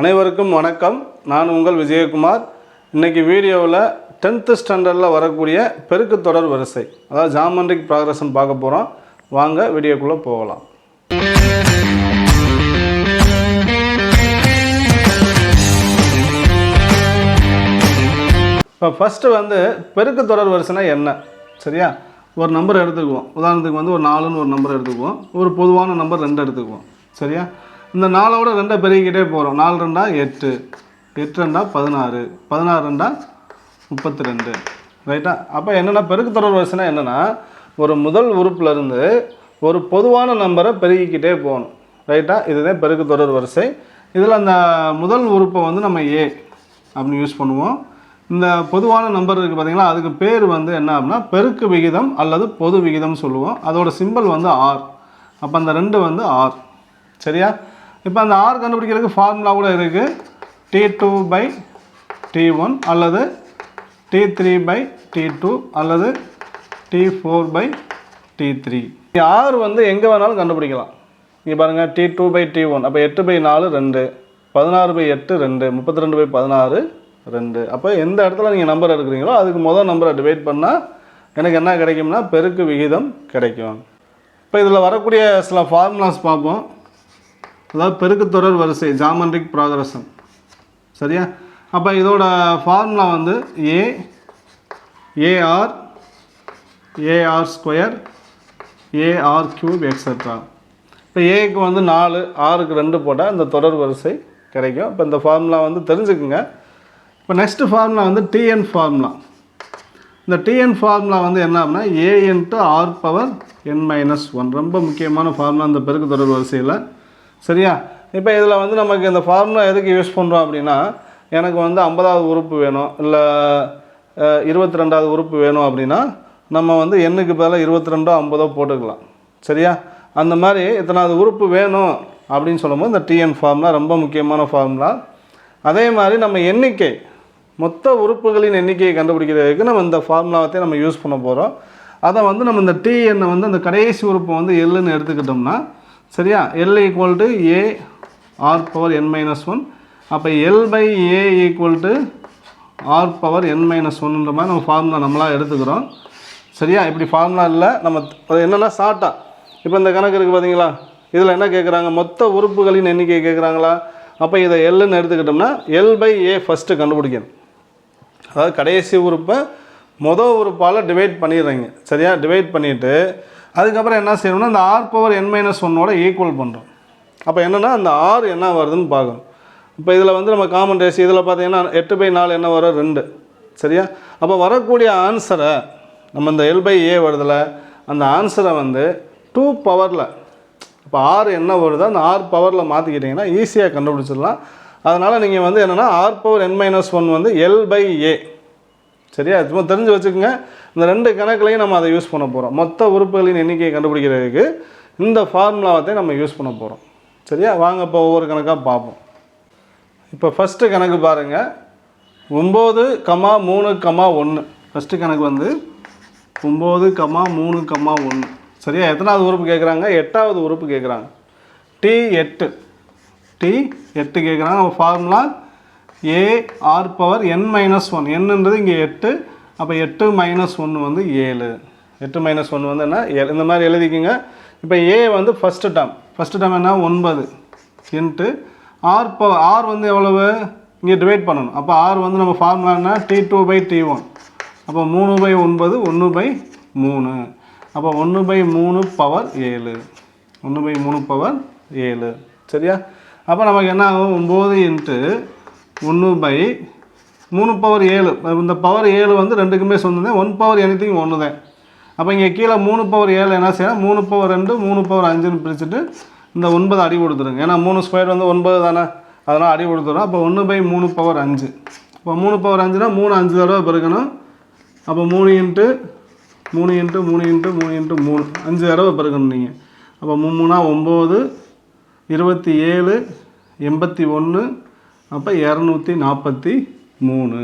அனைவருக்கும் வணக்கம். நான் உங்கள் விஜயகுமார். இன்றைக்கி வீடியோவில் டென்த்து ஸ்டாண்டர்டில் வரக்கூடிய பெருக்கு தொடர் வரிசை அதாவது ஜாமெண்ட்ரிக் ப்ராக்ரஷன் பார்க்க போகிறோம் வாங்க வீடியோக்குள்ளே போகலாம். இப்போ ஃபஸ்ட்டு வந்து பெருக்கு தொடர் வரிசைனா என்ன? சரியா? ஒரு நம்பர் எடுத்துக்குவோம். உதாரணத்துக்கு வந்து ஒரு நாலுன்னு ஒரு நம்பர் எடுத்துக்குவோம். ஒரு பொதுவான நம்பர் ரெண்டு எடுத்துக்குவோம். சரியா? இந்த நாலோட ரெண்டை பெருகிக்கிட்டே போகிறோம் நாலு ரெண்டா எட்டு எட்டு ரெண்டா பதினாறு பதினாறு ரெண்டா முப்பத்தி ரெண்டு ரைட்டா? அப்போ என்னென்னா பெருக்கு தொடர் வரிசைனா என்னென்னா ஒரு முதல் உறுப்புல இருந்து ஒரு பொதுவான நம்பரை பெருகிக்கிட்டே போகணும். ரைட்டா? இதுதான் பெருக்கு தொடர் வரிசை. இதில் அந்த முதல் உறுப்பை வந்து நம்ம ஏ அப்படின்னு யூஸ் பண்ணுவோம். இந்த பொதுவான நம்பர் இருக்குது பார்த்தீங்களா அதுக்கு பேர் வந்து என்ன அப்படின்னா பெருக்கு விகிதம் அல்லது பொது விகிதம் சொல்லுவோம். அதோட சிம்பல் வந்து ஆர் அப்போ அந்த ரெண்டு வந்து ஆர் சரியா? இப்போ அந்த ஆர் கண்டுபிடிக்கிறதுக்கு ஃபார்முலா கூட இருக்குது T two by T one அல்லது T three by T two அல்லது T four by T three or வந்து எங்கே வேணாலும் கண்டுபிடிக்கலாம். இங்கே பாருங்கள் T two by T one அப்போ எட்டு பை நாலு ரெண்டு. பதினாறு பை எட்டு ரெண்டு. முப்பத்தி ரெண்டு பை பதினாறு ரெண்டு. அப்போ எந்த இடத்துல நீங்கள் நம்பர் எடுக்கிறீங்களோ அதுக்கு முதல் நம்பரை டிவைட் பண்ணால் எனக்கு என்ன கிடைக்கும்னா பெருக்கு விகிதம் கிடைக்கும். இப்போ இதில் வரக்கூடிய சில ஃபார்முலாஸ் பார்ப்போம். அதாவது பெருக்கு தொடர் வரிசை ஜாமெண்ட்ரிக் ப்ராக்ரஷன் சரியா? அப்போ இதோட ஃபார்முலா வந்து A AR AR square AR cube extra இப்போ ஏக்கு வந்து நாலு ஆறுக்கு ரெண்டு போட்டால் இந்த தொடர் வரிசை கிடைக்கும். இப்போ இந்த ஃபார்முலா வந்து தெரிஞ்சுக்குங்க. இப்போ நெக்ஸ்ட்டு ஃபார்முலா வந்து டிஎன் ஃபார்முலா இந்த டிஎன் ஃபார்முலா வந்து என்ன அப்படின்னா A into R power N minus one ரொம்ப முக்கியமான ஃபார்முலா இந்த பெருக்கு தொடர் வரிசையில். சரியா? இப்போ இதில் வந்து நமக்கு இந்த ஃபார்முலா எதுக்கு யூஸ் பண்ணுறோம் அப்படின்னா எனக்கு வந்து ஐம்பதாவது உறுப்பு வேணும் இல்லை இருபத்தி ரெண்டாவது உறுப்பு வேணும் அப்படின்னா நம்ம வந்து எண்ணுக்கு பதிலாக இருபத்தி ரெண்டோ ஐம்பதோ போட்டுக்கலாம். சரியா? அந்த மாதிரி இத்தனாவது உறுப்பு வேணும் அப்படின்னு சொல்லும்போது இந்த டிஎன் ஃபார்முலா ரொம்ப முக்கியமான ஃபார்முலா அதே மாதிரி நம்ம எண்ணிக்கை மொத்த உறுப்புகளின் எண்ணிக்கையை கண்டுபிடிக்கிறதுக்கு நம்ம இந்த ஃபார்முலாவத்தையும் நம்ம யூஸ் பண்ண போகிறோம் அதை வந்து நம்ம இந்த டிஎன்னை வந்து அந்த கடைசி உறுப்பை வந்து எல்லுன்னு எடுத்துக்கிட்டோம்னா சரியா? L equal to A R power N minus one அப்போ L by A equal to R power N minus ஒன்றுன்ற மாதிரி நம்ம ஃபார்முலா நம்மளாக எடுத்துக்கிறோம். சரியா? இப்படி ஃபார்முலா இல்லை. நம்ம என்னென்னா ஷார்ட்டாக இப்போ இந்த கணக்கு இருக்குது பார்த்தீங்களா இதில் என்ன கேட்குறாங்க மொத்த உறுப்புகளின் எண்ணிக்கை கேட்குறாங்களா அப்போ இதை எல்லுன்னு எடுத்துக்கிட்டோம்னா எல் பை ஏ ஃபஸ்ட்டு கண்டுபிடிக்கணும். அதாவது கடைசி உறுப்பை மொதல் உறுப்பால் டிவைட் பண்ணிடுறீங்க. சரியா? டிவைட் பண்ணிவிட்டு அதுக்கப்புறம் என்ன செய்யணும்னா அந்த ஆர் பவர் என் மைனஸ் ஒன்னோட ஈக்குவல் பண்ணுறோம் அப்போ என்னென்னா அந்த ஆர் என்ன வருதுன்னு பார்க்கணும். இப்போ இதில் வந்து நம்ம காமன் ரேஸ் இதில் பார்த்தீங்கன்னா எட்டு பை நாலு என்ன வரும்? ரெண்டு. சரியா? அப்போ வரக்கூடிய ஆன்சரை நம்ம இந்த எல் பை ஏ வருதில் அந்த ஆன்சரை வந்து டூ பவரில் இப்போ ஆர் என்ன வருதோ அந்த ஆர் பவரில் மாற்றிக்கிட்டிங்கன்னா ஈஸியாக கண்டுபிடிச்சிடலாம். அதனால் நீங்கள் வந்து என்னென்னா R power N minus one வந்து எல் பை ஏ சரியா? சும்மா தெரிஞ்சு வச்சுக்கோங்க இந்த ரெண்டு கணக்குலையும் நம்ம அதை யூஸ் பண்ண போகிறோம் மொத்த உறுப்புகளின் எண்ணிக்கையை கண்டுபிடிக்கிறதுக்கு இந்த ஃபார்முலாவத்தை நம்ம யூஸ் பண்ண போகிறோம் சரியா? வாங்க இப்போ ஒவ்வொரு கணக்காக பார்ப்போம். இப்போ ஃபஸ்ட்டு கணக்கு பாருங்கள் ஒம்பது கமா மூணு கமா ஒன்று ஃபஸ்ட்டு கணக்கு வந்து ஒம்பது கமா மூணு கமா ஒன்று சரியா? எத்தனாவது உறுப்பு கேட்குறாங்க எட்டாவது உறுப்பு கேட்குறாங்க டி எட்டு. டி எட்டு கேட்குறாங்க நம்ம formula A R power N minus one என்னன்றது இங்கே எட்டு. அப்போ எட்டு மைனஸ் ஒன்று வந்து ஏழு. எட்டு மைனஸ் ஒன்று வந்து என்ன? இந்த மாதிரி எழுதிக்கிங்க. இப்போ ஏ வந்து ஃபஸ்ட்டு டேம் ஃபஸ்ட்டு டேம் என்ன? ஒன்பது. இன்ட்டு ஆர் பவர் ஆர் வந்து எவ்வளவு? இங்கே டிவைட் பண்ணணும். அப்போ ஆர் வந்து நம்ம ஃபார்முலா என்ன? T two by T one அப்போ மூணு பை ஒன்பது ஒன்று பை மூணு. அப்போ ஒன்று பை மூணு பவர் ஏழு. ஒன்று பை மூணு பவர் ஏழு. சரியா? அப்போ நமக்கு என்ன ஆகும்? ஒம்பது இன்ட்டு ஒன்று பை மூணு பவர் ஏழு. இந்த பவர் ஏழு வந்து ரெண்டுக்குமே சொன்னேன். ஒன் பவர் எனிதிங் ஒன்று தான் அப்போ இங்கே கீழே மூணு பவர் ஏழு என்ன செய்யணும் மூணு பவர் ரெண்டு மூணு பவர் அஞ்சுன்னு பிரிச்சுட்டு இந்த ஒன்பது அடி கொடுத்துருங்க. ஏன்னா மூணு ஸ்கொயர் வந்து ஒன்பது தானே. அதெல்லாம் அடி கொடுத்துரும் அப்போ ஒன்று பை மூணு பவர் அஞ்சு. இப்போ மூணு பவர் அஞ்சுனா மூணு அஞ்சு தடவை பெருக்கணும். அப்போ மூணு இன்ட்டு மூணு இன்ட்டு மூணு இன்ட்டு மூணு இன்ட்டு மூணு. அஞ்சு தடவை பெருக்கணும் நீங்கள் அப்போ மூணா ஒம்பது இருபத்தி ஏழு எண்பத்தி ஒன்று அப்போ இரநூத்தி நாற்பத்தி மூணு.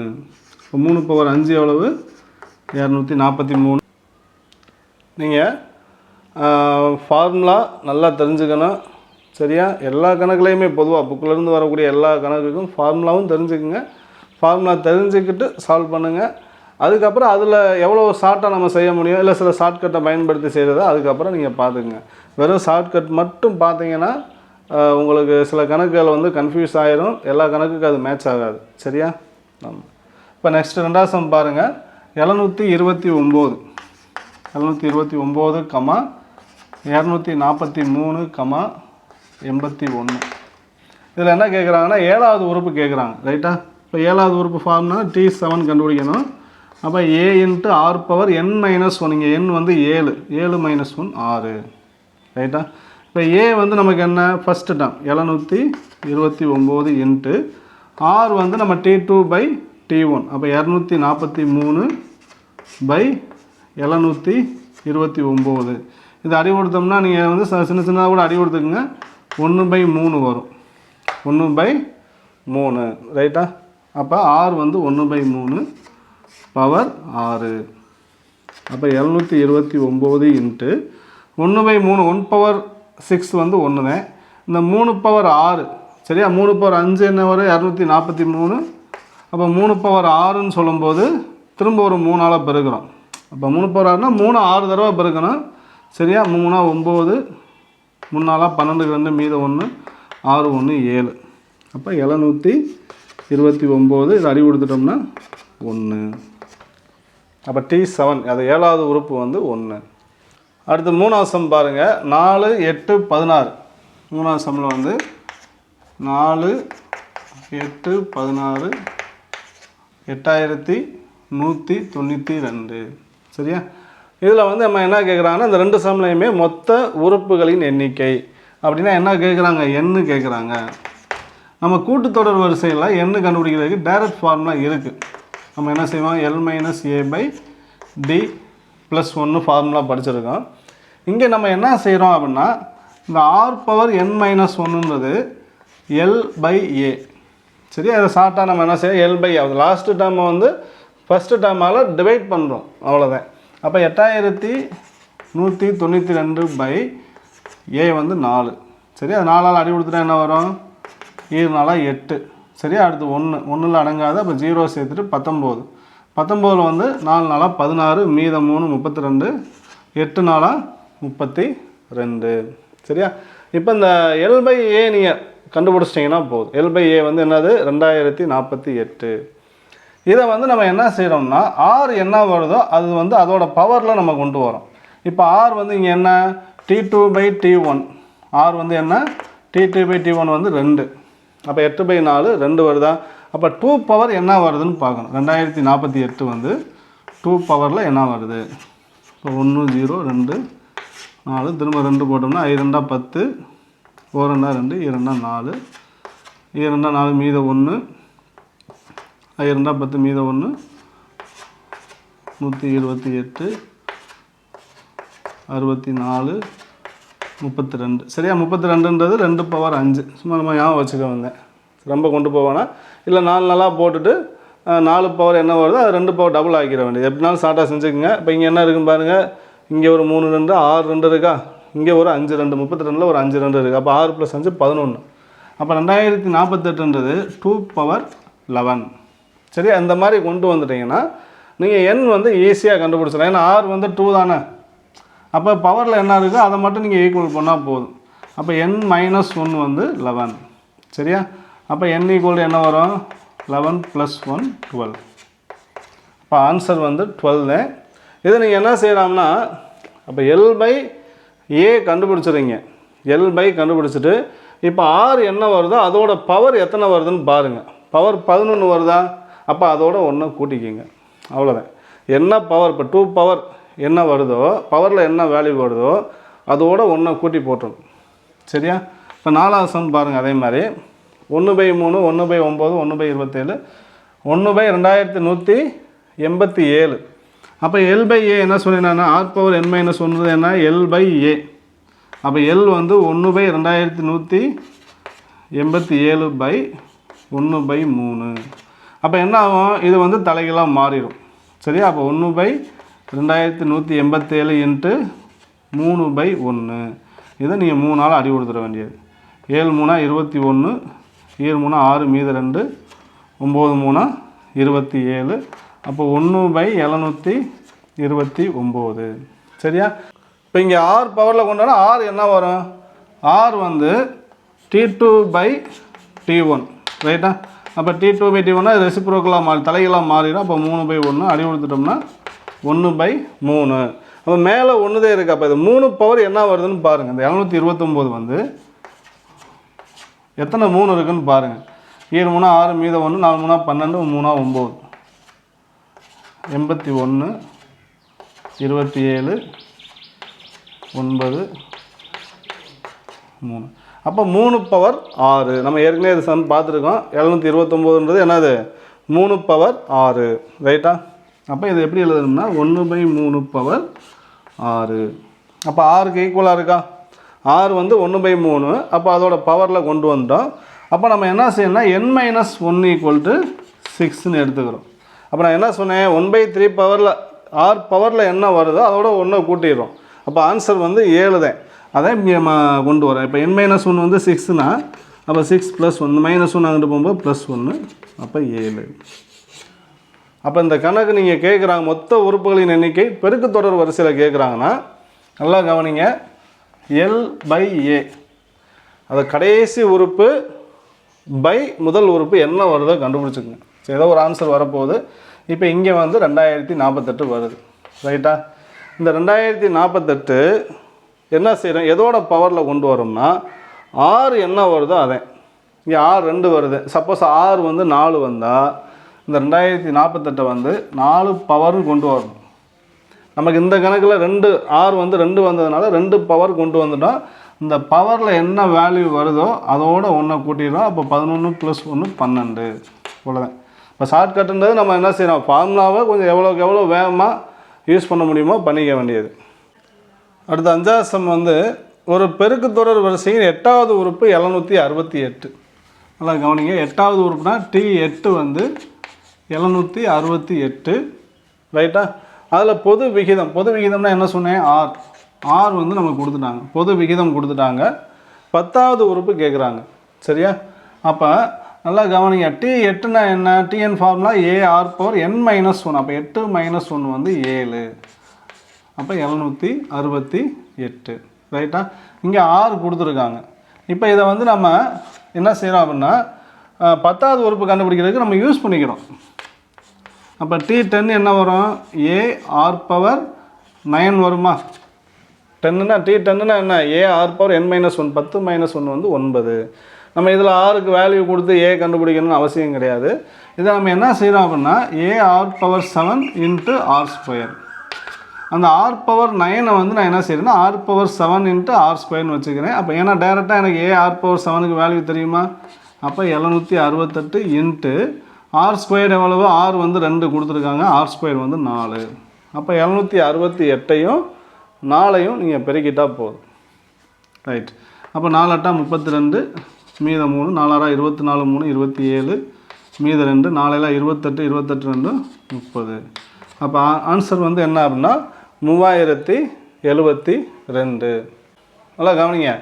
இப்போ மூணு பவர் அஞ்சு எவ்வளவு? இரநூத்தி நாற்பத்தி மூணு. நீங்கள் ஃபார்முலா நல்லா தெரிஞ்சுக்கணும். சரியா? எல்லா கணக்குலையுமே பொதுவாக புக்கிலேருந்து வரக்கூடிய எல்லா கணக்குக்கும் ஃபார்முலாவும் தெரிஞ்சுக்குங்க. ஃபார்முலா தெரிஞ்சுக்கிட்டு சால்வ் பண்ணுங்கள் அதுக்கப்புறம் அதில் எவ்வளோ ஷார்ட்டாக நம்ம செய்ய முடியும்? இல்லை சில ஷார்ட்கட்டை பயன்படுத்தி செய்கிறத அதுக்கப்புறம் நீங்கள் பார்த்துக்குங்க. வெறும் ஷார்ட்கட் மட்டும் பார்த்தீங்கன்னா உங்களுக்கு சில கணக்குகள் வந்து கன்ஃபியூஸ் ஆயிரும். எல்லா கணக்குக்கும் அது மேட்ச் ஆகாது. சரியா? ஆமாம் இப்போ நெக்ஸ்ட் ரெண்டாவது சம் பாருங்கள் எழுநூற்றி இருபத்தி ஒம்பது எழுநூற்றி இருபத்தி ஒம்பது கமா இரநூத்தி நாற்பத்தி மூணு கமா எண்பத்தி ஒன்று. இதில் என்ன கேட்குறாங்கன்னா ஏழாவது உறுப்பு கேட்குறாங்க ரைட்டா இப்போ ஏழாவது உறுப்பு ஃபார்ம்னா டி செவன் கண்டுபிடிக்கணும். அப்போ A into R power N minus one இங்கே என் வந்து ஏழு. ஏழு மைனஸ் ஒன் ஆறு. ரைட்டா இப்போ ஏ வந்து நமக்கு என்ன? ஃபஸ்ட்டு டம் எழுநூற்றி இருபத்தி ஒம்பது இன்ட்டு ஆர் வந்து நம்ம T two by T one அப்போ இரநூத்தி நாற்பத்தி மூணு பை எழுநூற்றி இருபத்தி ஒம்பது. இது அடி கொடுத்தோம்னா நீங்கள் வந்து ச- சின்ன சின்னதாக கூட அடி கொடுத்துக்குங்க ஒன்று பை மூணு வரும். ஒன்று பை மூணு. ரைட்டா அப்போ ஆறு வந்து ஒன்று பை மூணு பவர் ஆறு. அப்போ எழுநூற்றி இருபத்தி ஒம்பது இன்ட்டு ஒன்று பை மூணு ஒன் பவர் சிக்ஸ் வந்து ஒன்று தான் இந்த மூணு பவர் ஆறு. சரியா? மூணு பவர் அஞ்சு என்ன வரும்? இரநூத்தி நாற்பத்தி மூணு. அப்போ மூணு பவர் ஆறுன்னு சொல்லும்போது திரும்ப ஒரு மூணால் பெருக்கிறோம் அப்போ மூணு பவர் ஆறுனா மூணு ஆறு தடவை பெருக்கணும் சரியா? மூணா ஒம்பது மூணு நாளாக பன்னெண்டுக்கு ரெண்டு மீதம் ஒன்று ஆறு ஒன்று ஏழு. அப்போ எழுநூற்றி இருபத்தி ஒம்பது இது அடி கொடுத்துட்டோம்னா ஒன்று அப்போ டி செவன் அது ஏழாவது உறுப்பு வந்து ஒன்று அடுத்து மூணாவது சம் பாருங்கள் நாலு எட்டு பதினாறு. மூணாவது சம்மில் வந்து நாலு எட்டு பதினாறு எட்டாயிரத்தி நூற்றி தொண்ணூற்றி ரெண்டு. சரியா? இதில் வந்து நம்ம என்ன கேட்குறாங்கன்னா இந்த ரெண்டு சம்லையுமே மொத்த உறுப்புகளின் எண்ணிக்கை. அப்படின்னா என்ன கேட்குறாங்க எண்ணு கேட்குறாங்க நம்ம கூட்டுத்தொடர் வரிசையில் எண்ணு கண்டுபிடிக்கிறதுக்கு டைரக்ட் ஃபார்முலா இருக்குது நம்ம என்ன செய்வோம்? L minus A by D plus ஒன்று ஃபார்முலா படிச்சிருக்கோம். இங்கே நம்ம என்ன செய்கிறோம் அப்படின்னா இந்த ஆர் பவர் என் மைனஸ் ஒன்றுன்றது எல் பை ஏ சரி அதை ஷார்ட்டாக நம்ம என்ன செய்யறோம் எல் பை ஆகுது லாஸ்ட்டு டேர்மை வந்து ஃபஸ்ட்டு டேர்மால் டிவைட் பண்ணுறோம் அவ்வளோதான் அப்போ எட்டாயிரத்தி நூற்றி தொண்ணூற்றி ரெண்டு பை ஏ வந்து நாலு. சரி அது நாலால் அடி கொடுத்துட்டா என்ன வரும்? ஏழு நாளாக எட்டு. சரியா அடுத்து ஒன்று ஒன்றில் அடங்காது அப்போ ஜீரோ சேர்த்துட்டு பத்தொம்போது பத்தொம்போதில் வந்து நாலு நாளாக பதினாறு மீதம் மூணு முப்பத்தி ரெண்டு எட்டு நாளாக முப்பத்தி ரெண்டு சரியா? இப்போ இந்த எல் பை ஏ நீங்கள் கண்டுபிடிச்சிட்டிங்கன்னா போதும். எல் பை ஏ வந்து என்னது? ரெண்டாயிரத்தி நாற்பத்தி எட்டு. இதை வந்து நம்ம என்ன செய்கிறோம்னா ஆர் என்ன வருதோ அது வந்து அதோட பவரில் நம்ம கொண்டு வரோம். இப்போ ஆர் வந்து இங்கே என்ன? T two by T one R வந்து என்ன? T two by T one வந்து ரெண்டு. அப்போ எட்டு பை நாலு ரெண்டு வருதா? அப்போ டூ பவர் என்ன வருதுன்னு பார்க்கணும். ரெண்டாயிரத்தி நாற்பத்தி எட்டு வந்து டூ பவரில் என்ன வருது? இப்போ ஒன்று ஜீரோ ரெண்டு நாலு திரும்ப ரெண்டு போட்டோம்னா ஐ பத்து ஓரண்டா ரெண்டு இரண்டா நாலு இரண்டா நாலு மீத ஒன்று ஐ பத்து மீத ஒன்று நூற்றி இருபத்தி எட்டு அறுபத்தி நாலு முப்பத்தி ரெண்டு. சரியா முப்பத்தி ரெண்டுன்றது ரெண்டு பவர் அஞ்சு. சும்மா நம்ம ஞாபகம் வச்சுக்க வந்தேன் ரொம்ப கொண்டு போவேன்னா இல்லை நாலு நாளாக போட்டுட்டு நாலு பவர் என்ன வருதோ அது ரெண்டு பவர் டபுள் ஆக்கிட வேண்டியது. எப்படினாலும் ஷார்ட்டாக செஞ்சுக்கோங்க. இப்போ இங்கே என்ன இருக்குன்னு பாருங்கள் இங்கே ஒரு மூணு ரெண்டு ஆறு ரெண்டு இருக்கா? இங்கே ஒரு அஞ்சு ரெண்டு முப்பத்தி ரெண்டில் ஒரு அஞ்சு ரெண்டு இருக்குது அப்போ ஆறு ப்ளஸ் அஞ்சு பதினொன்று அப்போ ரெண்டாயிரத்தி நாற்பத்தெட்டுன்றது டூ பவர் லெவன் சரி அந்த மாதிரி கொண்டு வந்துட்டிங்கன்னா நீங்கள் எண் வந்து ஈஸியாக கண்டுபிடிச்சிடலாம். ஏன்னா ஆர் வந்து டூ தானே. அப்போ பவரில் என்ன இருக்குது அதை மட்டும் நீங்கள் ஈக்குவல் பண்ணால் போதும். அப்போ என் மைனஸ் ஒன் வந்து லெவன் சரியா? அப்போ என் ஈக்குவல் என்ன வரும்? லெவன் ப்ளஸ் ஒன் டுவெல் அப்போ ஆன்சர் வந்து டுவெல்னு இதை நீங்கள் என்ன செய்யலாம்னா அப்போ எல் பை ஏ கண்டுபிடிச்சிடுங்க எல் பை கண்டுபிடிச்சிட்டு இப்போ ஆறு என்ன வருதோ அதோட பவர் எத்தனை வருதுன்னு பாருங்கள் பவர் பதினொன்று வருதா? அப்போ அதோட ஒன்றை கூட்டிக்கிங்க. அவ்வளோதான் என்ன பவர் இப்போ டூ பவர் என்ன வருதோ பவரில் என்ன வேல்யூ வருதோ அதோட ஒன்றை கூட்டி போட்டுரும் சரியா? இப்போ நாலாவது சம் பாருங்கள் அதே மாதிரி. ஒன்று பை மூணு ஒன்று பை ஒம்பது ஒன்று பை இருபத்தேழு ஒன்று பை ரெண்டாயிரத்தி நூற்றி எண்பத்தி ஏழு அப்போ எல் பை ஏ என்ன சொல்லினா ஆர் பவர் என் மைனஸ் ஒன்று என்ன? எல் பை ஏ அப்போ எல் வந்து ஒன்று பை ரெண்டாயிரத்தி நூற்றி எண்பத்தி ஏழு பை ஒன்று பை மூணு. அப்போ என்ன ஆகும்? இது வந்து தலைகளாக மாறிடும். சரியா? அப்போ ஒன்று பை ரெண்டாயிரத்தி நூற்றி எண்பத்தேழு இன்ட்டு மூணு பை ஒன்று. இதை நீங்கள் மூணு நாள் அடி கொடுத்துட வேண்டியது. ஏழு மூணா இருபத்தி ஒன்று ஏழு மூணு ஆறு மீது ரெண்டு ஒம்பது மூணா இருபத்தி ஏழு. அப்போ ஒன்று பை எழுநூற்றி இருபத்தி ஒம்பது. சரியா? இப்போ இங்கே ஆறு பவரில் கொண்டாட ஆறு என்ன வரும்? ஆறு வந்து T two by T one ரைட்டா அப்போ டி டூ பை டி ஒன்னா ரெசிப்ரோக்கலாக மாறி தலைகளாக மாறிடும். அப்போ மூணு பை ஒன்று அடி கொடுத்துட்டோம்னா ஒன்று பை மூணு. அப்போ மேலே ஒன்று தான் இருக்குது அப்போ இது மூணு பவர் என்ன வருதுன்னு பாருங்கள் இந்த இரநூத்தி இருபத்தொம்போது வந்து எத்தனை மூணு இருக்குதுன்னு பாருங்கள் ஏழு மூணா ஆறு மீதம் ஒன்று நாலு மூணா பன்னெண்டு மூணா ஒம்பது. எண்பத்தி ஒன்று இருபத்தி ஏழு ஒன்பது மூணு. அப்போ மூணு பவர் ஆறு. நம்ம ஏற்கனவே இது சம் பார்த்துருக்கோம். எழுநூற்றி இருபத்தொம்போதுன்றது என்னது? மூணு பவர் ஆறு. ரைட்டா அப்போ இது எப்படி எழுதணும்னா ஒன்று பை மூணு பவர் ஆறு. அப்போ ஆறுக்கு ஈக்குவலாக இருக்கா? ஆறு வந்து ஒன்று பை மூணு. அப்போ அதோட பவரில் கொண்டு வந்துட்டோம். அப்போ நம்ம என்ன செய்யணும்னா N minus one equal to சிக்ஸ்னு எடுத்துக்கிறோம். அப்போ நான் என்ன சொன்னேன்? ஒன் பை த்ரீ பவரில் ஆறு பவரில் என்ன வருதோ அதோட ஒன்றை கூட்டிடுறோம். அப்போ ஆன்சர் வந்து ஏழு தான். அதை இங்கே நம்ம கொண்டு வரோம். இப்போ என் மைனஸ் ஒன் வந்து சிக்ஸ்னா அப்போ six plus one minus one அங்கிட்டு போகும்போது ப்ளஸ் ஒன்று அப்போ ஏழு. அப்போ இந்த கணக்கு நீங்கள் கேட்குறாங்க மொத்த உறுப்புகளின் எண்ணிக்கை பெருக்கு தொடர் வரிசையில் கேட்குறாங்கன்னா நல்லா கவனிங்க. எல் பை ஏ அது கடைசி உறுப்பு பை முதல் உறுப்பு என்ன வருதோ கண்டுபிடிச்சிக்கங்க. சரி ஏதோ ஒரு ஆன்சர் வரப்போகுது. இப்போ இங்கே வந்து ரெண்டாயிரத்தி நாற்பத்தெட்டு வருது. ரைட்டா இந்த ரெண்டாயிரத்தி நாற்பத்தெட்டு என்ன செய்கிறோம் எதோட பவரில் கொண்டு வரோம்னா ஆறு என்ன வருதோ அதே. இங்கே ஆறு ரெண்டு வருது. சப்போஸ் ஆறு வந்து நாலு வந்தால் இந்த ரெண்டாயிரத்தி நாற்பத்தெட்டை வந்து நாலு பவர்னு கொண்டு வரணும். நமக்கு இந்த கணக்கில் ரெண்டு ஆறு வந்து ரெண்டு வந்ததுனால ரெண்டு பவர் கொண்டு வந்துட்டோம் இந்த பவரில் என்ன வேல்யூ வருதோ அதோட ஒன்றை கூட்டிடுறோம். அப்போ பதினொன்று ப்ளஸ் ஒன்று பன்னெண்டு. இவ்வளோதான் இப்போ ஷார்ட்கட்டுன்றது நம்ம என்ன செய்யணும்? ஃபார்முலாவை கொஞ்சம் எவ்வளோக்கு எவ்வளோ வேகமாக யூஸ் பண்ண முடியுமோ பண்ணிக்க வேண்டியது. அடுத்த அஞ்சாவது சம் வந்து ஒரு பெருக்கு தொடர் வரிசையின் எட்டாவது உறுப்பு எழுநூற்றி அறுபத்தி எட்டு. நல்லா கவனிங்க. எட்டாவது உறுப்புனா டி எட்டு வந்து எழுநூற்றி அறுபத்தி எட்டு. ரைட்டா அதில் பொது விகிதம் பொது விகிதம்னா என்ன சொன்னேன்? ஆர் ஆர் வந்து நமக்கு கொடுத்துட்டாங்க. பொது விகிதம் கொடுத்துட்டாங்க. பத்தாவது உறுப்பு கேட்குறாங்க சரியா? அப்போ நல்லா கவனிங்க. டி எட்டுனா என்ன? TN formula A R power N minus one அப்போ எட்டு மைனஸ் ஒன் வந்து ஏழு. அப்போ எழுநூற்றி அறுபத்தி எட்டு. ரைட்டா இங்கே ஆறு கொடுத்துருக்காங்க. இப்போ இதை வந்து நம்ம என்ன செய்கிறோம் அப்படின்னா பத்தாவது உறுப்பு கண்டுபிடிக்கிறதுக்கு நம்ம யூஸ் பண்ணிக்கிறோம். அப்போ டி டென் என்ன வரும்? ஏ ஆர் பவர் நைன் வருமா? டென்னுனா டி டென்னுனா என்ன? A R power N minus one பத்து மைனஸ் ஒன் வந்து ஒன்பது. நம்ம இதில் ஆறுக்கு வேல்யூ கொடுத்து ஏ கண்டுபிடிக்கணும்னு அவசியம் கிடையாது. இதை நம்ம என்ன செய்கிறோம் அப்படின்னா A R power seven into R square அந்த ஆர் பவர் நைனை வந்து நான் என்ன செய்கிறேன்னா R power seven into R ஸ்கொயர்னு வச்சுக்கிறேன். அப்போ ஏன்னா டேரெக்டாக எனக்கு ஏ ஆர் பவர் செவனுக்கு வேல்யூ தெரியுமா? அப்போ எழுநூற்றி அறுபத்தெட்டு இன்ட்டு ஆர் ஸ்கொயர் எவ்வளவு? ஆர் வந்து ரெண்டு கொடுத்துருக்காங்க. ஆர் ஸ்கொயர் வந்து நாலு. அப்போ எழுநூற்றி அறுபத்தி எட்டையும் நாலையும் நீங்கள் பெருக்கிட்டால் போதும். ரைட் அப்போ நாலட்டா முப்பத்தி ரெண்டு மீத மூணு நாலாரா இருபத்தி நாலு மூணு இருபத்தி ஏழு மீத ரெண்டு நாலையில் இருபத்தெட்டு இருபத்தெட்டு ரெண்டு முப்பது. அப்போ ஆன்சர் வந்து என்ன அப்படின்னா மூவாயிரத்தி எழுபத்தி ரெண்டு. நல்லா கவனிங்க.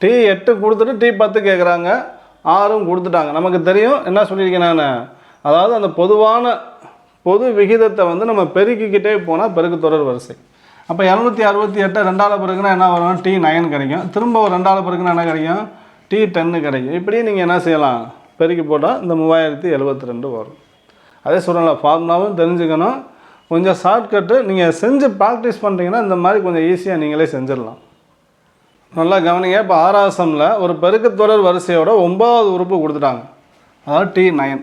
டீ எட்டு கொடுத்துட்டு டீ பத்து கேட்குறாங்க ஆறும் கொடுத்துட்டாங்க. நமக்கு தெரியும். என்ன சொல்லியிருக்கேன் நான்? அதாவது அந்த பொதுவான பொது விகிதத்தை வந்து நம்ம பெருக்கிக்கிட்டே போனால் பெருக்கு தொடர் வரிசை. அப்போ இரநூத்தி அறுபத்தி எட்டு ரெண்டாவது பிறகுனா என்ன வரும்? டி நைன் கிடைக்கும். திரும்ப ஒரு ரெண்டாவது பிறகுனா என்ன கிடைக்கும்? டி டென்னு கிடைக்கும். இப்படி நீங்கள் என்ன செய்யலாம்? பெருக்கி போட்டால் இந்த மூவாயிரத்தி எழுபத்தி ரெண்டு வரும். அதே சொல்கிறேன்ல ஃபார்முலாவும் தெரிஞ்சுக்கணும். கொஞ்சம் ஷார்ட்கட்டு நீங்கள் செஞ்சு ப்ராக்டிஸ் பண்ணுறீங்கன்னா இந்த மாதிரி கொஞ்சம் ஈஸியாக நீங்களே செஞ்சிடலாம். நல்லா கவனிங்க. இப்போ ஆறாவது ஒரு பெருக்கத்தொடர் வரிசையோட ஒன்பதாவது உறுப்பு கொடுத்துட்டாங்க. அதாவது டி நைன்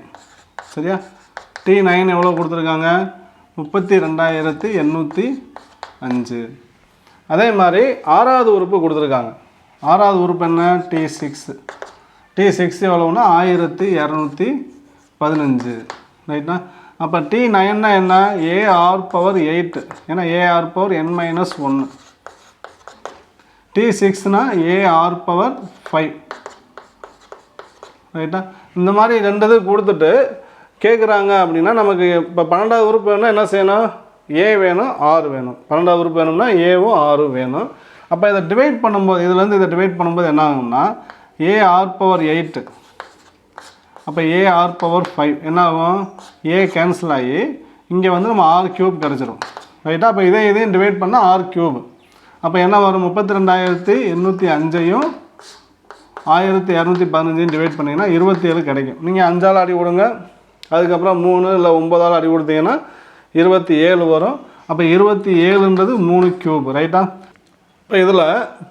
சரியா? டி நைன் எவ்வளோ கொடுத்துருக்காங்க? முப்பத்தி ரெண்டாயிரத்தி எண்ணூற்றி அஞ்சு. அதே மாதிரி ஆறாவது உறுப்பு கொடுத்துருக்காங்க. ஆறாவது உறுப்பு என்ன? டி சிக்ஸ் டி சிக்ஸ் எவ்வளோன்னா ஆயிரத்தி இரநூத்தி பதினஞ்சு. ரைட்டா அப்போ டி நைன்னா என்ன? ஏஆர் பவர் எயிட்டு ஏன்னா ஏஆர் பவர் என் மைனஸ் ஒன்று டி சிக்ஸ்னா ஏஆர் பவர் ஃபைவ் ரைட்டா இந்த மாதிரி ரெண்டு இது கொடுத்துட்டு கேட்குறாங்க அப்படின்னா நமக்கு இப்போ பன்னெண்டாவது உறுப்பு வேணும்னா என்ன செய்யணும்? ஏ வேணும் ஆறு வேணும். பன்னெண்டாவது உறுப்பு வேணும்னா ஏவும் ஆறும் வேணும். அப்போ இதை டிவைட் பண்ணும்போது இதுலேருந்து இதை டிவைட் பண்ணும்போது என்ன ஆகும்னா ஏ ஆர் பவர் எயிட்டு அப்போ ஏ ஆர் பவர் ஃபைவ் என்ன ஆகும்? ஏ கேன்சல் ஆகி இங்கே வந்து நம்ம ஆர் க்யூப் கிடச்சிரும். ரைட்டா அப்போ இதே இதையும் டிவைட் பண்ணால் ஆர் க்யூப் அப்போ என்ன வரும்? முப்பத்தி ரெண்டாயிரத்தி எண்ணூற்றி அஞ்சையும் ஆயிரத்தி இரநூத்தி பதினஞ்சையும் டிவைட் பண்ணிங்கன்னா இருபத்தி ஏழு கிடைக்கும். நீங்கள் அஞ்சால் அடி விடுங்க அதுக்கப்புறம் மூணு இல்லை ஒம்பதால் அடி கொடுத்தீங்கன்னா இருபத்தி ஏழு வரும். அப்போ இருபத்தி ஏழுன்றது மூணு க்யூப் ரைட்டா இப்போ இதில்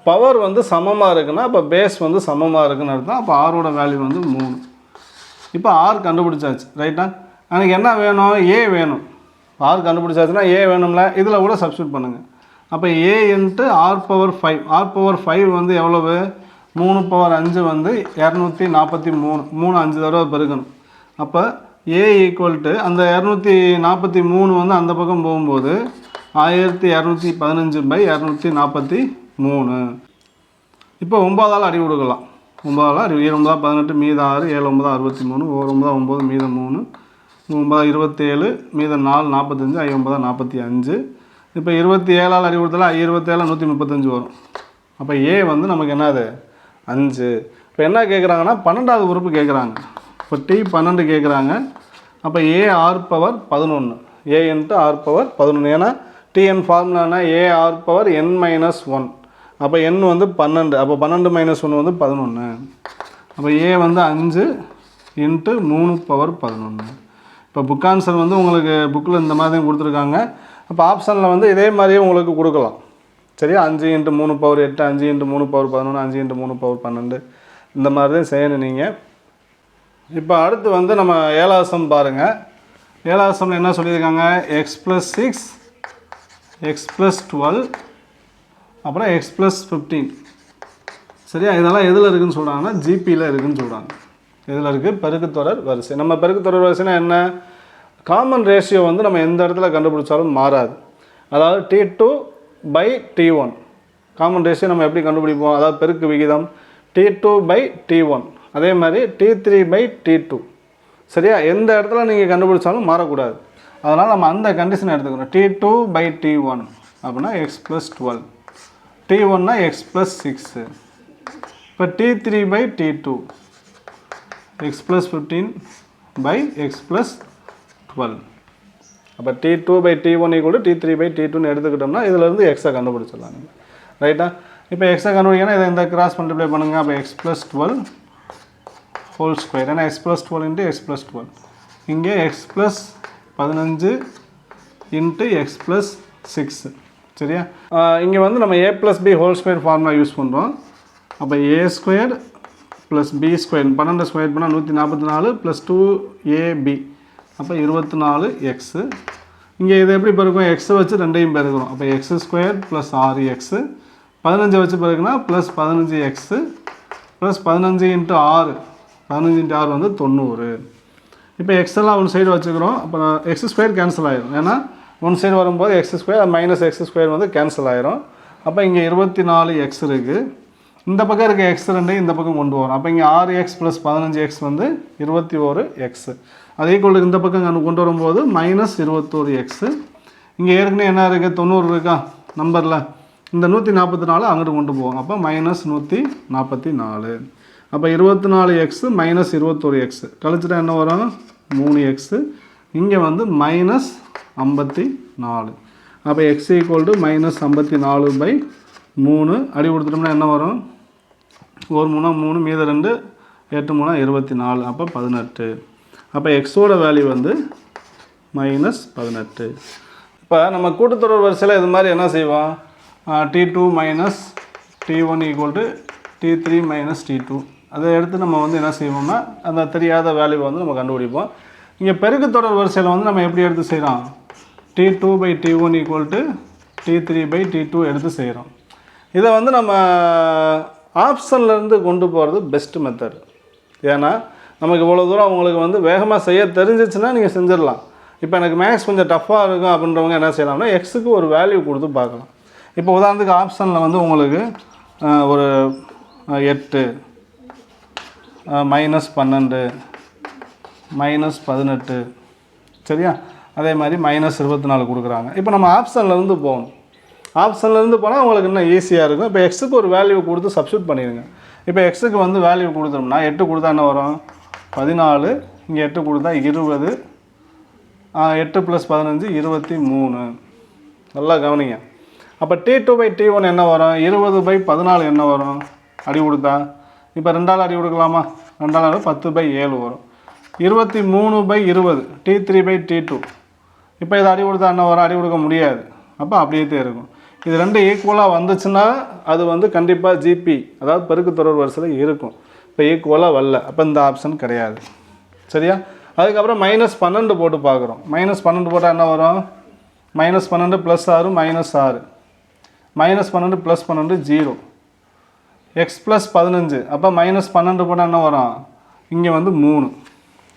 பவர் வந்து சமமாக இருக்குன்னா அப்போ பேஸ் வந்து சமமாக இருக்குன்னு அர்த்தம். அப்போ ஆரோட வேல்யூ வந்து மூணு. இப்போ ஆர் கண்டுபிடிச்சாச்சு ரைட்டா எனக்கு என்ன வேணும்? ஏ வேணும். ஆர் கண்டுபிடிச்சாச்சுன்னா ஏ வேணும்ல. இதில் கூட சப்ஸ்டியூட் பண்ணுங்கள் அப்போ A into R power five R power five வந்து எவ்வளவு? மூணு பவர் அஞ்சு வந்து இரநூத்தி நாற்பத்தி மூணு. மூணு அஞ்சு தடவை பெருக்கணும். அப்போ ஏ ஈக்குவல் டு அந்த இரநூத்தி நாற்பத்தி மூணு வந்து அந்த பக்கம் போகும்போது ஆயிரத்தி இரநூத்தி பதினஞ்சு பை இரநூத்தி நாற்பத்தி மூணு. இப்போ ஒம்பதால் அடி கொடுக்கலாம். ஒம்பதால் அடி ஏழு ஒன்பதா பதினெட்டு மீத ஆறு ஏழு ஒன்பதா அறுபத்தி மூணு ஒரு ஒன்பதா ஒம்பது மீதம் மூணு ஒன்பதா இருபத்தேழு மீதம் நாலு நாற்பத்தஞ்சு ஐ ஒன்பதா நாற்பத்தி அஞ்சு. இப்போ இருபத்தி ஏழால் அடி கொடுத்தால ஐ இருபத்தேழு நூற்றி முப்பத்தஞ்சு வரும். அப்போ ஏ வந்து நமக்கு என்னது? அஞ்சு. இப்போ என்ன கேட்குறாங்கன்னா பன்னெண்டாவது உறுப்பு கேட்குறாங்க இப்போ டி பன்னெண்டு கேட்குறாங்க அப்போ ஏ ஆர் பவர் பதினொன்று ஏ இன்ட்டு ஆர் பவர் பதினொன்று ஏன்னா TN ஃபார்முலானா A R power N minus one அப்போ என் வந்து பன்னெண்டு. அப்போ பன்னெண்டு மைனஸ் ஒன்று வந்து பதினொன்று அப்போ ஏ வந்து அஞ்சு இன்ட்டு மூணு பவர் பதினொன்று இப்போ புக் ஆன்சர் வந்து உங்களுக்கு புக்கில் இந்த மாதிரி கொடுத்துருக்காங்க. அப்போ ஆப்ஷனில் வந்து இதே மாதிரியே உங்களுக்கு கொடுக்கலாம். சரியா? அஞ்சு இன்ட்டு மூணு பவர் எட்டு அஞ்சு இன்ட்டு மூணு பவர் பதினொன்று அஞ்சு இன்ட்டு மூணு பவர் பன்னெண்டு. இந்த மாதிரி தான் செய்யணும் நீங்கள் இப்போ அடுத்து வந்து நம்ம ஏலாசம் பாருங்கள் ஏழாசம்ல என்ன சொல்லியிருக்காங்க? X plus six X plus twelve அப்புறம் எக்ஸ் ப்ளஸ் ஃபிஃப்டீன் சரியா? இதெல்லாம் எதில் இருக்குன்னு சொல்கிறாங்கன்னா ஜிபியில் இருக்குதுன்னு சொல்கிறாங்க இதில் இருக்குது பெருக்குத்தொடர் வரிசை. நம்ம பெருக்குத்தொடர் வரிசைனா என்ன? காமன் ரேஷியோ வந்து நம்ம எந்த இடத்துல கண்டுபிடிச்சாலும் மாறாது. அதாவது T two by T one common ratio நம்ம எப்படி கண்டுபிடிப்போம்? அதாவது பெருக்கு விகிதம் T two by T one அதே மாதிரி T three by T two சரியா? எந்த இடத்துல நீங்கள் கண்டுபிடிச்சாலும் மாறக்கூடாது. அதனால் நம்ம அந்த கண்டிஷன் எடுத்துக்கணும். T two by T one அப்படின்னா எக்ஸ் ப்ளஸ் டுவெல் டி ஒன்னா எக்ஸ் ப்ளஸ் சிக்ஸு இப்போ T three by T two X plus fifteen by X plus twelve அப்போ T two by T one equal T three by T டூன்னு எடுத்துக்கிட்டோம்னா இதிலேருந்து எக்ஸை கண்டுபிடிச்சிடலாம். நீங்கள் ரைட்டா இப்போ எக்ஸை கண்டுபிடிக்கணும் இதை இந்த கிராஸ் மல்டிப்ளை பண்ணுங்கள் அப்போ X plus twelve whole square ஏன்னா X plus twelve into X plus twelve இங்கே எக்ஸ் ப்ளஸ் பதினஞ்சு இன்ட்டு எக்ஸ் ப்ளஸ் சிக்ஸு சரியா? இங்கே வந்து நம்ம A plus B whole square formula use பண்ணுறோம் அப்போ A square plus B square பன்னெண்டு ஸ்கொயர் பண்ணால் நூற்றி நாற்பத்தி நாலு ப்ளஸ் டூ ஏபி அப்போ இருபத்தி நாலு எக்ஸு இங்கே இதை எப்படி பெருக்கும்? எக்ஸை வச்சு ரெண்டையும் பெருக்கிறோம் அப்போ எக்ஸ் ஸ்கொயர் ப்ளஸ் ஆறு எக்ஸு பதினஞ்சு வச்சு பிறகுனா ப்ளஸ் பதினஞ்சு எக்ஸு ப்ளஸ் பதினஞ்சு இன்ட்டு ஆறு பதினஞ்சின்ட்டு ஆறு வந்து தொண்ணூறு. இப்போ எக்ஸ்எல்லாம் ஒன் சைடு வச்சுக்கிறோம். அப்போ எக்ஸ் ஸ்கொயர் கேன்சல் ஆயிடும் ஏன்னா ஒன் சைடு வரும்போது x square minus x square வந்து கேன்சல் ஆயிரும். அப்போ இங்கே இருபத்தி நாலு எக்ஸ் இருக்குது இந்த பக்கம் இருக்க எக்ஸ் ரெண்டு இந்த பக்கம் கொண்டு வரும். அப்போ இங்கே ஆறு எக்ஸ் ப்ளஸ் பதினஞ்சு எக்ஸ் வந்து இருபத்தி ஒரு எக்ஸு அதே கொண்டு இந்த பக்கம் கொண்டு வரும்போது மைனஸ் இருபத்தோரு எக்ஸு இங்கே ஏற்கனவே என்ன இருக்குது தொண்ணூறு இருக்கா? நம்பரில் இந்த நூற்றி நாற்பத்தி நாலு அங்கிட்டு கொண்டு போவோம். அப்போ மைனஸ் நூற்றி நாற்பத்தி நாலு. அப்போ இருபத்தி நாலு எக்ஸு மைனஸ் இருபத்தொரு எக்ஸு கழிச்சிட்டா என்ன வரும்? மூணு எக்ஸு இங்கே வந்து மைனஸ் ஐம்பத்தி நாலு. அப்போ எக்ஸ் ஈக்குவல் டு மைனஸ் ஐம்பத்தி நாலு பை மூணு. அடி கொடுத்துட்டோம்னா என்ன வரும்? ஒரு மூணா மூணு மீத ரெண்டு எட்டு மூணா இருபத்தி நாலு. அப்போ பதினெட்டு. அப்போ எக்ஸோட வேல்யூ வந்து மைனஸ் பதினெட்டு. இப்போ நம்ம கூட்டுத்தொடர் வரிசையில் இது மாதிரி என்ன செய்வோம்? T two minus t one equal to t three minus t two அதை எடுத்து நம்ம வந்து என்ன செய்வோம்னா அந்த தெரியாத வேல்யூ வந்து நம்ம கண்டுபிடிப்போம். இங்கே பெருக்குத்தொடர் வரிசையில் வந்து நம்ம எப்படி எடுத்து செய்கிறோம் t two by t one equal to t three by t two எடுத்து செய்கிறோம் இதை வந்து நம்ம ஆப்ஷன்லேருந்து கொண்டு போகிறது பெஸ்ட் மெத்தட் ஏன்னா நமக்கு இவ்வளோ தூரம் அவங்களுக்கு வந்து வேகமாக செய்ய தெரிஞ்சிச்சுன்னா நீங்கள் செஞ்சிடலாம். இப்போ எனக்கு மேக்ஸ் கொஞ்சம் டஃப்பாக இருக்கும் அப்படின்றவங்க என்ன செய்யலாம்னா எக்ஸுக்கு ஒரு வேல்யூ கொடுத்து பார்க்கலாம். இப்போ உதாரணத்துக்கு ஆப்ஷனில் வந்து உங்களுக்கு ஒரு எட்டு மைனஸ் பன்னெண்டு மைனஸ் பதினெட்டு சரியா? அதே மாதிரி மைனஸ் இருபத்தி நாலு கொடுக்குறாங்க. இப்போ நம்ம ஆப்ஷன்லேருந்து போகணும். ஆப்ஷன்லேருந்து போனால் உங்களுக்கு இன்னும் ஈஸியாக இருக்கும். இப்போ எக்ஸுக்கு ஒரு வேல்யூ கொடுத்து சப்ஸ்டியூட் பண்ணிடுங்க. இப்போ எக்ஸுக்கு வந்து வேல்யூ கொடுத்தோம்னா எட்டு கொடுத்தா என்ன வரும்? பதினாலு. இங்கே எட்டு கொடுத்தா இருபது. எட்டு ப்ளஸ் பதினஞ்சு இருபத்தி மூணு. நல்லா கவனிங்க. அப்போ t two by t one என்ன வரும்? இருபது பை பதினாலு என்ன வரும்? அடி கொடுத்தா? இப்போ ரெண்டாள் அடி கொடுக்கலாமா? ரெண்டாள் அடி பத்து பை ஏழு வரும். இருபத்தி மூணு பை இருபது t three by t two இப்போ இதை அடி கொடுத்தா என்ன வரும்? அடி கொடுக்க முடியாது. அப்போ அப்படியே தான் இருக்கும் இது ரெண்டு ஈக்குவலாக வந்துச்சுன்னா அது வந்து கண்டிப்பாக ஜிபி அதாவது பெருக்கு தொடர் வரிசையில் இருக்கும். இப்போ ஈக்குவலாக வரல. அப்போ இந்த ஆப்ஷன் கிடையாது. சரியா? அதுக்கப்புறம் மைனஸ் பன்னெண்டு போட்டு பார்க்குறோம். மைனஸ் பன்னெண்டு போட்டால் என்ன வரும்? மைனஸ் பன்னெண்டு ப்ளஸ் ஆறு மைனஸ் ஆறு. மைனஸ் பன்னெண்டு ப்ளஸ் பன்னெண்டு ஜீரோ எக்ஸ் ப்ளஸ் பதினஞ்சு. அப்போ மைனஸ் பன்னெண்டு போனால் என்ன வரும்? இங்கே வந்து மூணு.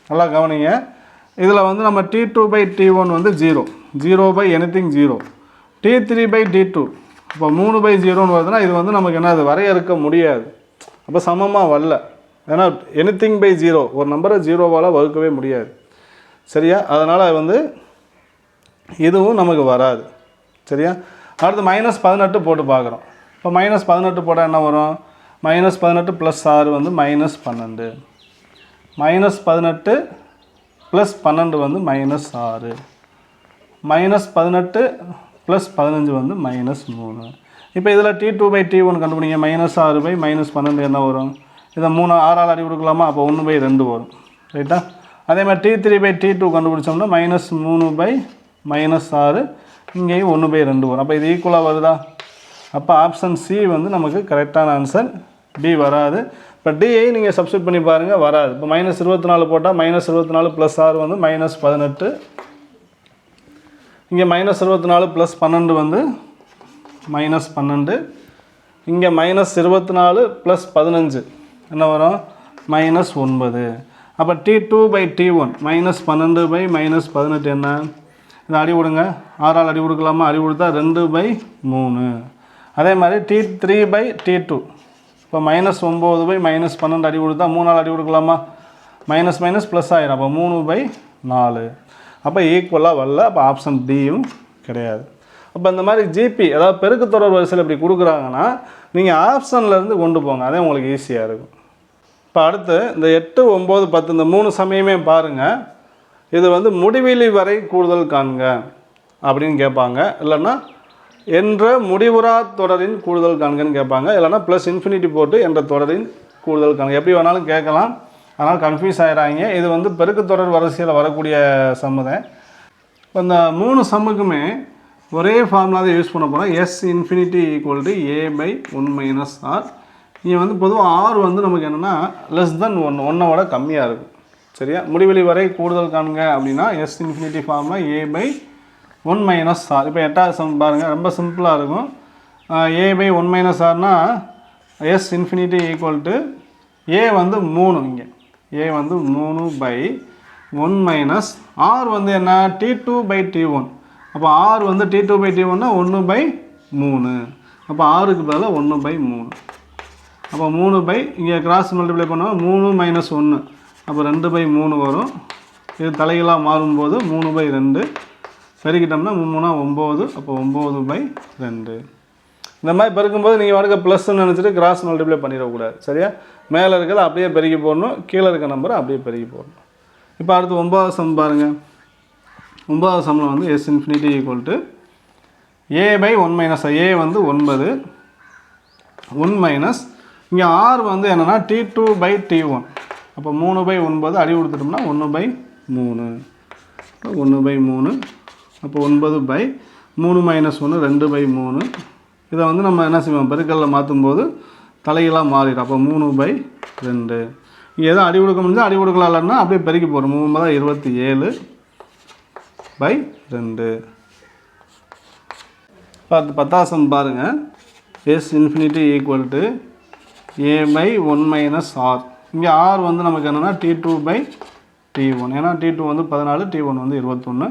நல்லா கவனிங்க. இதில் வந்து நம்ம t two by t one வந்து zero zero by anything zero t three by t two இப்போ மூணு பை ஜீரோன்னு வருதுன்னா இது வந்து நமக்கு என்ன அது வரையறுக்க முடியாது. அப்போ சமமாக வரல. ஏன்னா எனிதிங் பை ஜீரோ ஒரு நம்பரை ஜீரோவால் வகுக்கவே முடியாது. சரியா? அதனால் வந்து இதுவும் நமக்கு வராது. சரியா? அடுத்து மைனஸ் பதினெட்டு போட்டு பார்க்குறோம். இப்போ மைனஸ் பதினெட்டு போட்டால் என்ன வரும்? மைனஸ் பதினெட்டு ப்ளஸ் ஆறு வந்து மைனஸ் பன்னெண்டு. மைனஸ் பதினெட்டு ப்ளஸ் பன்னெண்டு வந்து மைனஸ் ஆறு. மைனஸ் பதினெட்டு ப்ளஸ் பதினஞ்சு வந்து மைனஸ் மூணு. இப்போ இதில் t two by t one கண்டுபிடிங்க. மைனஸ் ஆறு பை மைனஸ் பன்னெண்டு என்ன வரும்? இதை மூணு ஆறால் அடி கொடுக்கலாமா? அப்போ ஒன்று பை ரெண்டு வரும். ரைட்டா அதே மாதிரி t three by t two கண்டுபிடிச்சோம்னா minus மூணு பை மைனஸ் ஆறு. இங்கேயும் ஒன்று பை ரெண்டு வரும். அப்போ இது ஈக்குவலாக வருதா? அப்போ ஆப்ஷன் சி வந்து நமக்கு கரெக்டான ஆன்சர் டி வராது. இப்போ டிஐ நீங்கள் சப்ஸ்டியூட் பண்ணி பாருங்கள் வராது. இப்போ மைனஸ் இருபத்தி நாலு போட்டால் மைனஸ் இருபத்தி நாலு ப்ளஸ் ஆறு வந்து மைனஸ் பதினெட்டு. இங்கே மைனஸ் இருபத்தி நாலு ப்ளஸ் பன்னெண்டு வந்து மைனஸ் பன்னெண்டு. இங்கே மைனஸ் இருபத்தி நாலு ப்ளஸ் பதினஞ்சு. என்ன வரும்? மைனஸ் ஒன்பது. அப்போ t two by t one minus பன்னெண்டு பை மைனஸ் பதினெட்டு என்ன? இதை அடி விடுங்க ஆறால் அடி கொடுக்கலாமா? அடி கொடுத்தா ரெண்டு பை மூணு. அதே மாதிரி t three by t two இப்போ மைனஸ் ஒம்பது பை மைனஸ் பன்னெண்டு அடி கொடுத்தா மூணு நாள் அடி கொடுக்கலாமா? மைனஸ் மைனஸ் ப்ளஸ் ஆயிரும். அப்போ மூணு பை நாலு. அப்போ ஈக்குவலாக வரல. அப்போ ஆப்ஷன் டியும் கிடையாது. அப்போ இந்த மாதிரி ஜிபி அதாவது பெருக்கு தொடர் வரிசையில் இப்படி கொடுக்குறாங்கன்னா நீங்கள் ஆப்ஷன்லேருந்து கொண்டு போங்க. அதே உங்களுக்கு ஈஸியாக இருக்கும். இப்போ அடுத்து இந்த எட்டு ஒம்பது பத்து இந்த மூணு சமயமே பாருங்கள் இது வந்து முடிவெளி வரை கூடுதல் காண்க அப்படின்னு கேட்பாங்க. இல்லைன்னா என்ற முடிவுறா தொடரின் கூடுதல் கணக்குன்னு கேட்பாங்க. இல்லைன்னா ப்ளஸ் இன்ஃபினிட்டி போட்டு என்ற தொடரின் கூடுதல் காண்க எப்படி வேணாலும் கேட்கலாம். ஆனால் கன்ஃபியூஸ் ஆகிறாங்க இது வந்து பெருக்கு தொடர் வரிசையில் வரக்கூடிய சம்முதான் இப்போ இந்த மூணு சம்முக்குமே ஒரே ஃபார்முலா தான் யூஸ் பண்ண போகிறோம் s infinity equal to a by one minus r இங்கே வந்து பொதுவாக ஆர் வந்து நமக்கு என்னென்னா லெஸ் தென் ஒன் ஒன்னை விட கம்மியாக இருக்கும். சரியா? முடிவெளி வரை கூடுதல் காணுங்க அப்படின்னா s infinity ஃபார்ம்னா a by one minus r இப்போ எட்டாவது சம் பாருங்கள் ரொம்ப சிம்பிளாக இருக்கும். A by one minus ஆர்னா s infinity equal to a வந்து மூணு இங்கே. ஏ வந்து மூணு பை ஒன் மைனஸ் ஆர் வந்து என்ன? T two by t one அப்போ ஆர் வந்து டி டூ பை டி ஒன்னா ஒன்று பை மூணு. அப்போ ஆறுக்கு பதிலாக ஒன்று பை மூணு. அப்போ மூணு பை இங்கே கிராஸ் மல்டிப்ளை பண்ணுவோம் மூணு மைனஸ் ஒன்று அப்போ ரெண்டு பை மூணு வரும். இது தலைகளாக மாறும்போது மூணு பை ரெண்டு. சரிக்கிட்டோம்னா மூணா ஒம்பது அப்போ ஒம்பது பை ரெண்டு. இந்த மாதிரி பெருக்கும்போது நீங்கள் வடக்க ப்ளஸ்ன்னு நினச்சிட்டு கிராஸ் மல்டிப்ளை பண்ணிடக்கூடாது. சரியா? மேலே இருக்கிறத அப்படியே பெருக்கி போடணும். கீழே இருக்க நம்பரை அப்படியே பெருக்கி போடணும். இப்போ அடுத்து ஒம்பதாவது சம் பாருங்கள் ஒன்பதாவது சம்மில் வந்து s infinity equal to a by one minus a வந்து ஒன்பது. ஒன் மைனஸ் இங்கே ஆர் வந்து என்னென்னா t two by t one அப்போ மூணு பை ஒன்பது அடி கொடுத்துட்டோம்னா ஒன்று பை மூணு. ஒன்று பை மூணு. அப்போ ஒன்பது பை மூணு மைனஸ் ஒன்று ரெண்டு பை மூணு. இதை வந்து நம்ம என்ன செய்வோம்? பெருக்கல்ல மாற்றும் போது தலைகளாக மாறிடும். அப்போ மூணு பை ரெண்டு. இங்கே எதுவும் அடி கொடுக்க முடிஞ்சால் அடி கொடுக்கலாம். இல்லைன்னா அப்படியே பெருக்கி போகிறோம் மூணு தான் இருபத்தி ஏழு பை ரெண்டு. பத்து பத்தாசம் பாருங்கள் s infinity equal to a by one minus r இங்கே ஆர் வந்து நமக்கு என்னென்னா t two by t one ஏன்னா டி டூ வந்து பதினாலு டி ஒன் வந்து இருபத்தொன்று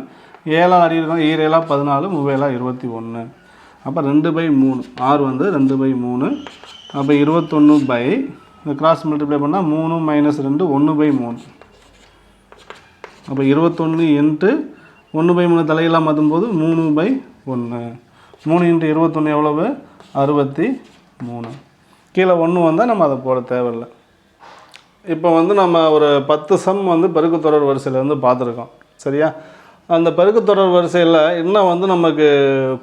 ஏழாம் அடி இருக்கும் ஈரேழா பதினாலு மூவேலா இருபத்தி ஒன்று அப்போ ரெண்டு பை மூணு. ஆறு வந்து ரெண்டு பை மூணு. அப்போ இருபத்தொன்று பை. இந்த கிராஸ் மல்டிப்ளை பண்ணால் மூணு மைனஸ் ரெண்டு ஒன்று பை மூணு. அப்போ இருபத்தொன்று இன்ட்டு ஒன்று பை மூணு தலையெல்லாம் மாற்றும்போது மூணு பை ஒன்று மூணு இன்ட்டு இருபத்தொன்று எவ்வளவு? அறுபத்தி மூணு. கீழே ஒன்று வந்தால் நம்ம அதை போட தேவையில்லை. இப்போ வந்து நம்ம ஒரு பத்து சம் வந்து பெருக்குத்தொடர் வரிசையில் வந்து பார்த்துருக்கோம். சரியா? அந்த பெருக்கு தொடர் வரிசையில் இன்னும் வந்து நமக்கு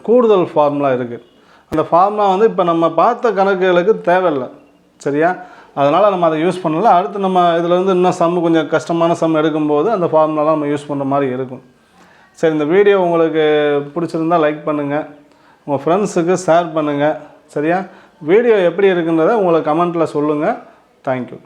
கூடுதல் ஃபார்முலா இருக்குது அந்த ஃபார்முலா வந்து இப்போ நம்ம பார்த்த கணக்குகளுக்கு தேவையில்லை. சரியா? அதனால் நம்ம அதை யூஸ் பண்ணல. அடுத்து நம்ம இதில் வந்து இன்னும் சம் கொஞ்சம் கஷ்டமான சம் எடுக்கும்போது அந்த ஃபார்முலாலாம் நம்ம யூஸ் பண்ணுற மாதிரி இருக்கும். சரி இந்த வீடியோ உங்களுக்கு பிடிச்சிருந்தா லைக் பண்ணுங்கள் உங்கள் ஃப்ரெண்ட்ஸுக்கு ஷேர் பண்ணுங்கள் சரியா? வீடியோ எப்படி இருக்குன்றதை உங்களை கமெண்ட்டில் சொல்லுங்கள் தேங்க்யூ